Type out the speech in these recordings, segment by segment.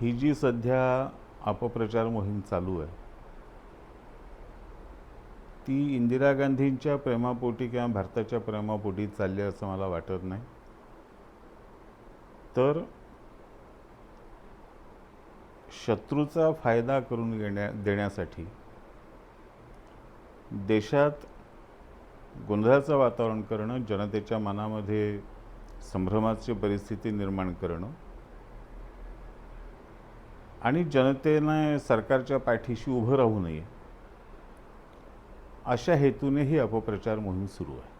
ही जी सध्या अपप्रचार मोहीम चालू आहे ती इंदिरा गांधींच्या प्रेमापोटी किंवा भारताच्या प्रेमापोटी चालली आहे असं मला वाटत नाही. तर शत्रूचा फायदा करून घेण्या देण्यासाठी देशात गोंधळाचं वातावरण करणं जनतेच्या मनामध्ये संभ्रमाची परिस्थिती निर्माण करणं आणि जनतेने सरकारच्या पाठीशी उभं राहू नये. अशा हेतूने ही अपप्रचार मोहीम सुरू आहे.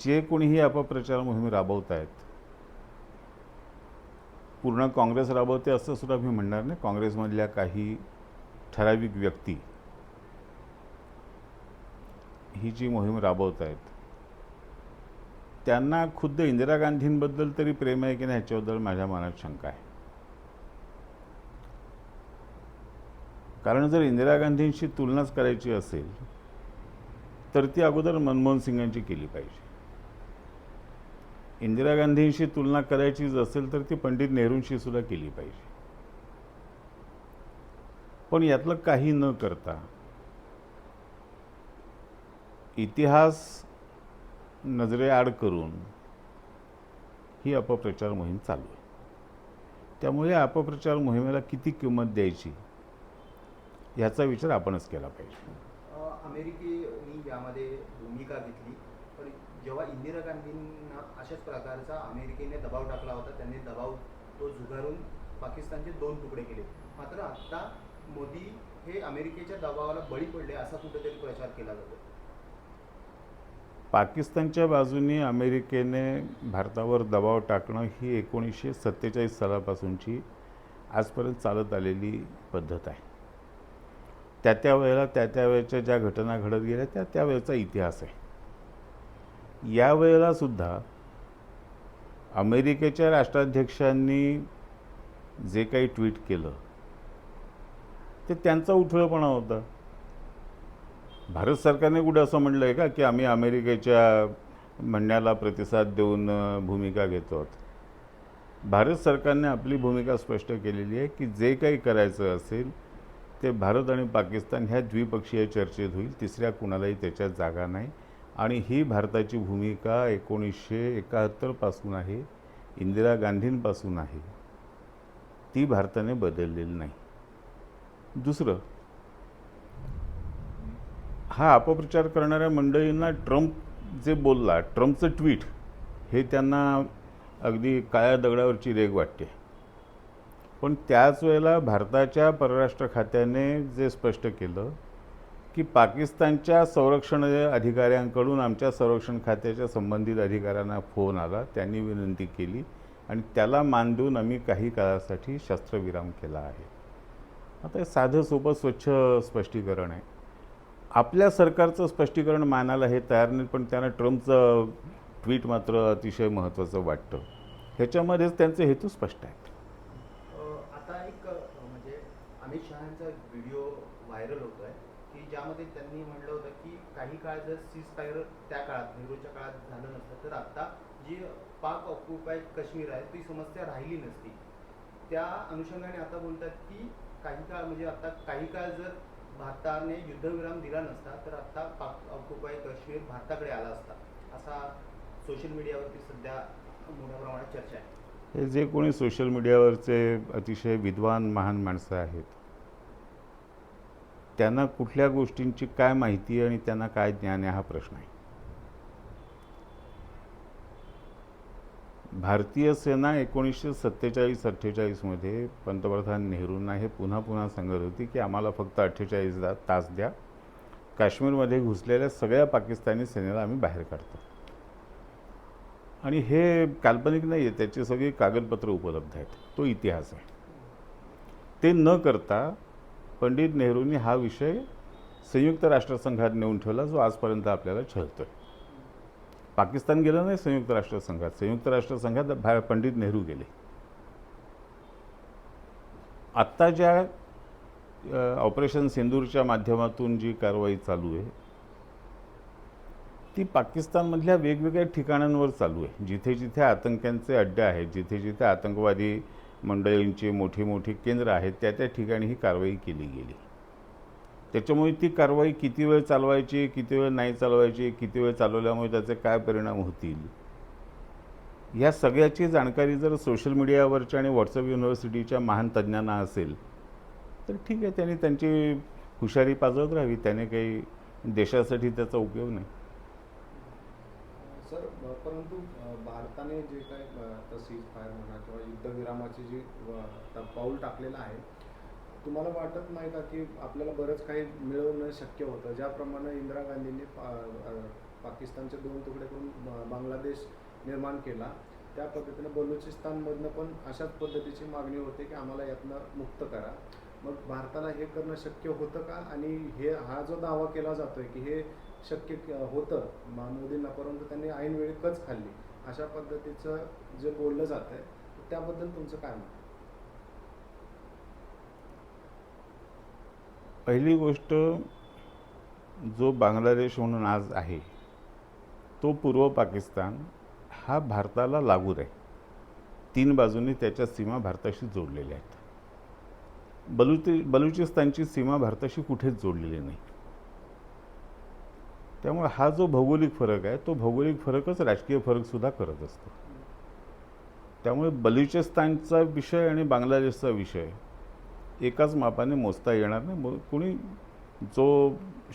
जे कोणी ही अपप्रचार मोहीम राबवत आहेत पूर्ण काँग्रेस राबवते असं सुद्धा मी म्हणणार नाही. काँग्रेसमधल्या काही ठराविक व्यक्ती ही जी मोहीम राबवत आहेत त्यांना खुद्द इंदिरा गांधींबद्दल तरी प्रेम आहे की नाही ह्याच्याबद्दल माझ्या मनात शंका आहे. कारण जर इंदिरा गांधींशी तुलनाच करायची असेल तर ती अगोदर मनमोहन सिंगांची केली पाहिजे. इंदिरा गांधींशी तुलना करायचीच असेल तर ती पंडित नेहरूंशी सुद्धा केली पाहिजे. पण यातलं काही न करता इतिहास नजरेआड करून ही अपप्रचार मोहीम चालू आहे. त्यामुळे अपप्रचार मोहिमेला किती किंमत द्यायची? ह्याचा विचार आपणच केला पाहिजे. अमेरिकेने यामध्ये भूमिका घेतली पण जेव्हा इंदिरा गांधींना अशाच प्रकारचा अमेरिकेने दबाव टाकला होता त्यांनी दबाव तो झुगारून पाकिस्तानचे दोन तुकडे केले. मात्र आता मोदी हे अमेरिकेच्या दबावाला बळी पडले असा कुठेतरी प्रचार केला जातो. पाकिस्तानच्या बाजूने अमेरिकेने भारतावर दबाव टाकणं ही एकोणीसशे सत्तेचाळीस सालापासूनची आजपर्यंत चालत आलेली पद्धत आहे. त्या त्या वेळेला त्या त्या वेळेच्या ज्या घटना घडत गेल्या त्या त्यावेळेचा इतिहास आहे. यावेळेला सुद्धा अमेरिकेच्या राष्ट्राध्यक्षांनी जे काही ट्विट केलं ते त्यांचा उठळपणा होता. भारत सरकारने कुठे असं म्हटलं आहे का की आम्ही अमेरिकेच्या म्हणण्याला प्रतिसाद देऊन भूमिका घेतो आहोत? भारत सरकारने आपली भूमिका स्पष्ट केलेली आहे की जे काही करायचं असेल ते भारत आणि पाकिस्तान ह्या द्विपक्षीय चर्चेत होईल तिसऱ्या कुणालाही त्याच्यात जागा नाही. आणि ही भारताची भूमिका एकोणीसशे एकाहत्तरपासून आहे इंदिरा गांधींपासून आहे. ती भारताने बदललेली नाही. दुसरं हा अपप्रचार करणाऱ्या मंडळींना ट्रम्प जे बोलला ट्रम्पचं ट्विट हे त्यांना अगदी काळ्या दगडावरची रेग वाटते. पण त्याच वेळेला भारताच्या परराष्ट्र खात्याने जे स्पष्ट केलं की पाकिस्तानच्या संरक्षण अधिकाऱ्यांकडून आमच्या संरक्षण खात्याच्या संबंधित अधिकाऱ्यांना फोन आला त्यांनी विनंती केली आणि त्याला मान देऊन आम्ही काही काळासाठी शस्त्रविराम केला आहे. आता हे साधं सोपं स्वच्छ स्पष्टीकरण आहे. आपल्या सरकारचं स्पष्टीकरण मानायला हे तयार नाही पण त्यांना ट्रम्पचं ट्विट मात्र अतिशय महत्त्वाचं वाटतं. ह्याच्यामध्येच त्यांचे हेतू स्पष्ट आहेत अ, आता एक अ, म्हणजे अमित शहाचा व्हिडिओ व्हायरल होतो आहे की ज्यामध्ये त्यांनी म्हटलं होतं की काही काळ जर सीज फायर त्या काळात नेहरूच्या काळात झालं नसतं तर आत्ता जी पाक ऑक्युपाय काश्मीर आहे ती समस्या राहिली नसती. त्या अनुषंगाने आता बोलतात की काही काळ म्हणजे आता काही काळ जर भारताने युद्धविराम दिला नसता तर आत्ता पाक ऑक्युपाय काश्मीर भारताकडे आला असता. असा सोशल मीडियावरती सध्या मोठ्या प्रमाणात चर्चा आहे. हे जे कोणी सोशल मीडियावरचे अतिशय विद्वान महान माणसं आहेत त्यांना कुठल्या गोष्टींची काय माहिती आहे आणि त्यांना काय ज्ञान आहे हा प्रश्न आहे. भारतीय सेना एकोणीसशे सत्तेचाळीस अठ्ठेचाळीसमध्ये पंतप्रधान नेहरूंना हे पुन्हा पुन्हा सांगत होती की आम्हाला फक्त अठ्ठेचाळीसदा तास द्या. काश्मीरमध्ये घुसलेल्या सगळ्या पाकिस्तानी सेनेला आम्ही बाहेर काढतो. आणि हे काल्पनिक नाही आहे त्याची सगळी कागदपत्र उपलब्ध आहेत. तो इतिहास आहे. ते न करता पंडित नेहरूंनी हा विषय संयुक्त राष्ट्रसंघात नेऊन ठेवला जो आजपर्यंत आपल्याला छळतो आहे पाकिस्तान गेलं नाही संयुक्त राष्ट्रसंघात. संयुक्त राष्ट्रसंघात भा पंडित नेहरू गेले. आत्ता ज्या ऑपरेशन सिंदूरच्या माध्यमातून जी कारवाई चालू आहे ती पाकिस्तानमधल्या वेगवेगळ्या ठिकाणांवर चालू आहे. जिथे जिथे आतंक्यांचे अड्डे आहेत जिथे जिथे आतंकवादी मंडळींची मोठी मोठी केंद्र आहेत त्या त्या ठिकाणी ही कारवाई केली गेली. त्याच्यामुळे ती कारवाई किती वेळ चालवायची किती वेळ नाही चालवायची किती वेळ चालवल्यामुळे त्याचे काय परिणाम होतील? या सगळ्याची जाणकारी जर सोशल मीडियावरच्या आणि व्हॉट्सअप युनिव्हर्सिटीच्या महान तज्ज्ञांना असेल तर ठीक आहे त्यांनी त्यांची हुशारी पाजवत राहावी. त्याने काही देशासाठी त्याचा उपयोग नाही. सर परंतु भारताने जे काही आता सीज फायर म्हणा किंवा युद्धविरामाची जी आता पाऊल टाकलेलं आहे तुम्हाला वाटत नाही का की आपल्याला बरंच काही मिळवणं शक्य होतं? ज्याप्रमाणे इंदिरा गांधींनी पा पाकिस्तानचे दोन तुकडे करून बांगलादेश निर्माण केला त्या पद्धतीने बलुचिस्तानमधनं पण अशाच पद्धतीची मागणी होते की आम्हाला यातनं मुक्त करा. मग भारताला हे करणं शक्य होतं का? आणि हे हा जो दावा केला जातोय की हे शक्य होतं. मा- मोदींना परंतु त्यांनी ऐनवेळी कच खाल्ली. अशा पद्धतीचं जे बोललं जात आहे त्याबद्दल तुमचं काय मत? पहिली गोष्ट जो बांगलादेश म्हणून आज आहे तो पूर्व पाकिस्तान हा भारताला लागू आहे तीन बाजूंनी त्याच्या सीमा भारताशी जोडलेल्या आहेत. बलुचि बलुचिस्तानची सीमा भारताशी कुठेच जोडलेली नाही. त्यामुळे हा जो भौगोलिक फरक आहे तो भौगोलिक फरकच राजकीय फरकसुद्धा करत असतो. त्यामुळे बलुचिस्तानचा विषय आणि बांगलादेशचा विषय एकाच मापाने मोजता येणार नाही. मो- कोणी जो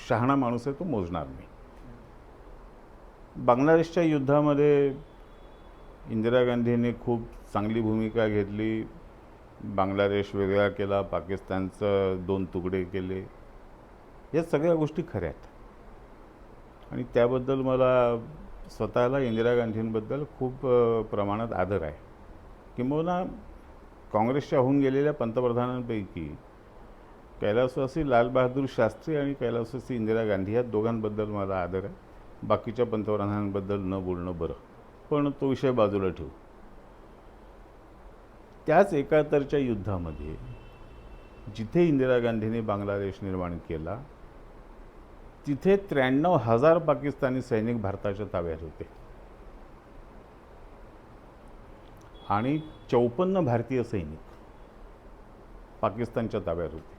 शहाणा माणूस आहे तो मोजणार नाही. बांगलादेशच्या युद्धामध्ये इंदिरा गांधींनी खूप चांगली भूमिका घेतली. बांगलादेश वेगळा केला पाकिस्तानचं दोन तुकडे केले. या सगळ्या गोष्टी खऱ्या आहेत. आणि त्याबद्दल मला स्वतःला इंदिरा गांधींबद्दल खूप प्रमाणात आदर आहे. किंबहुना काँग्रेसच्या होऊन गेलेल्या पंतप्रधानांपैकी कैलासवासी लालबहादूर शास्त्री आणि कैलासवासी इंदिरा गांधी या दोघांबद्दल मला आदर आहे. बाकीच्या पंतप्रधानांबद्दल न बोलणं बरं पण तो विषय बाजूला ठेवू. त्याच एकाहत्तरच्या युद्धामध्ये जिथे इंदिरा गांधींनी बांगलादेश निर्माण केला तिथे त्र्याण्णव हजार पाकिस्तानी सैनिक भारताच्या ताब्यात होते. आणि चौपन्न भारतीय सैनिक पाकिस्तानच्या ताब्यात होते.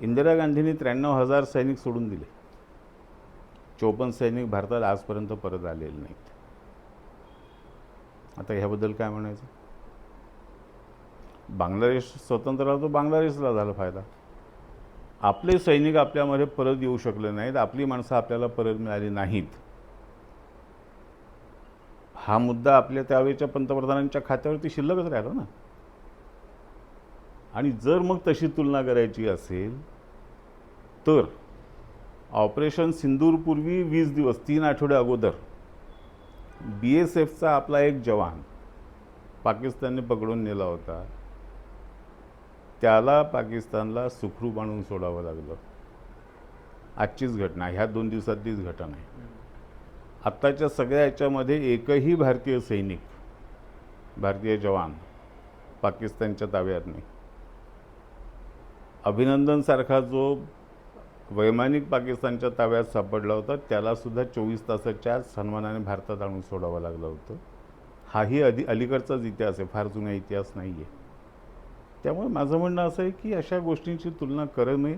इंदिरा गांधींनी त्र्याण्णव हजार सैनिक सोडून दिले. चौपन्न सैनिक भारतात आजपर्यंत परत आलेले नाहीत. आता ह्याबद्दल काय म्हणायचं? बांगलादेश स्वतंत्र राहतो तो बांगलादेशला झाला फायदा. आपले सैनिक आपल्यामध्ये परत येऊ शकले नाहीत. आपली माणसं आपल्याला परत मिळाली नाहीत. हा मुद्दा आपल्या त्यावेळेच्या पंतप्रधानांच्या खात्यावरती शिल्लकच राहिला ना. आणि जर मग तशी तुलना करायची असेल तर ऑपरेशन सिंदूरपूर्वी वीस दिवस तीन आठवडे अगोदर बी एस एफचा आपला एक जवान पाकिस्तानने पकडून नेला होता. त्याला पाकिस्तानला सुखरूप आणून सोडावं लागलं. आजचीच घटना ह्या दोन दिवसातलीच घटना आहे. आत्ताच्या सगळ्या याच्यामध्ये एकही भारतीय सैनिक भारतीय जवान पाकिस्तानच्या ताब्यात नाही. अभिनंदनसारखा जो वैमानिक पाकिस्तानच्या ताब्यात सापडला होता त्यालासुद्धा चोवीस तासाच्या सन्मानाने भारतात आणून सोडावं लागलं होतं. हाही अधि अलीकडचाच इतिहास आहे फार जुना इतिहास नाही आहे त्यामुळे माझं म्हणणं असं आहे की अशा गोष्टींची तुलना करू नये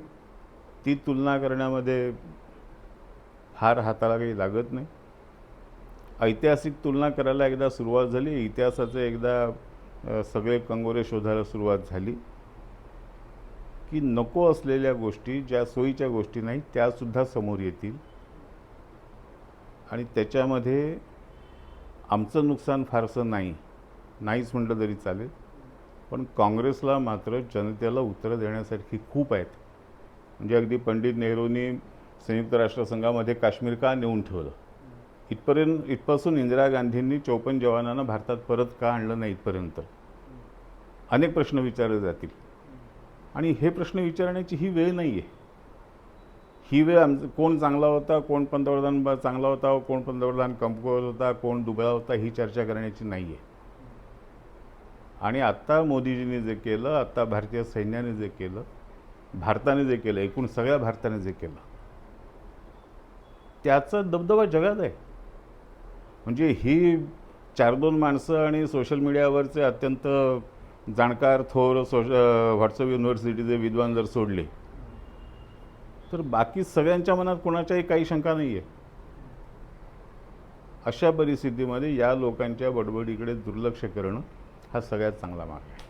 ती तुलना करण्यामध्ये हार हाताला काही लागत नाही. ऐतिहासिक तुलना करायला एकदा सुरुवात झाली. इतिहासाचे एकदा सगळे कंगोरे शोधायला सुरुवात झाली. की नको असलेल्या गोष्टी ज्या सोयीच्या गोष्टी नाहीत त्यासुद्धा समोर येतील. आणि त्याच्यामध्ये आमचं नुकसान फारसं नाही. नाहीच म्हटलं तरी चालेल. पण काँग्रेसला मात्र जनतेला उत्तरं देण्यासारखी खूप आहेत. म्हणजे अगदी पंडित नेहरूंनी संयुक्त राष्ट्रसंघामध्ये काश्मीर का नेऊन ठेवलं? इथपर्यंत इथपासून इंदिरा गांधींनी चौपन्न जवानांना भारतात परत का आणलं नाही इथपर्यंत? अनेक प्रश्न विचारले जातील. आणि हे प्रश्न विचारण्याची ही वेळ नाही आहे ही वेळ आम कोण चांगला होता कोण पंतप्रधान चांगला होता कोण पंतप्रधान कमकुवत होता कोण दुबळा होता ही चर्चा करण्याची नाही आहे आणि आत्ता मोदीजींनी जे केलं आत्ता भारतीय सैन्याने जे केलं भारताने जे केलं एकूण सगळ्या भारताने जे केलं त्याचा दबदबा जगात आहे. म्हणजे ही चार दोन माणसं आणि सोशल मीडियावरचे अत्यंत जाणकार थोर सोश व्हॉट्सअप युनिव्हर्सिटीचे विद्वान जर सोडले तर बाकी सगळ्यांच्या मनात कोणाच्याही काही शंका नाही आहे अशा परिस्थितीमध्ये या लोकांच्या बडबडीकडे दुर्लक्ष करणं हा सगळ्यात चांगला मार्ग आहे.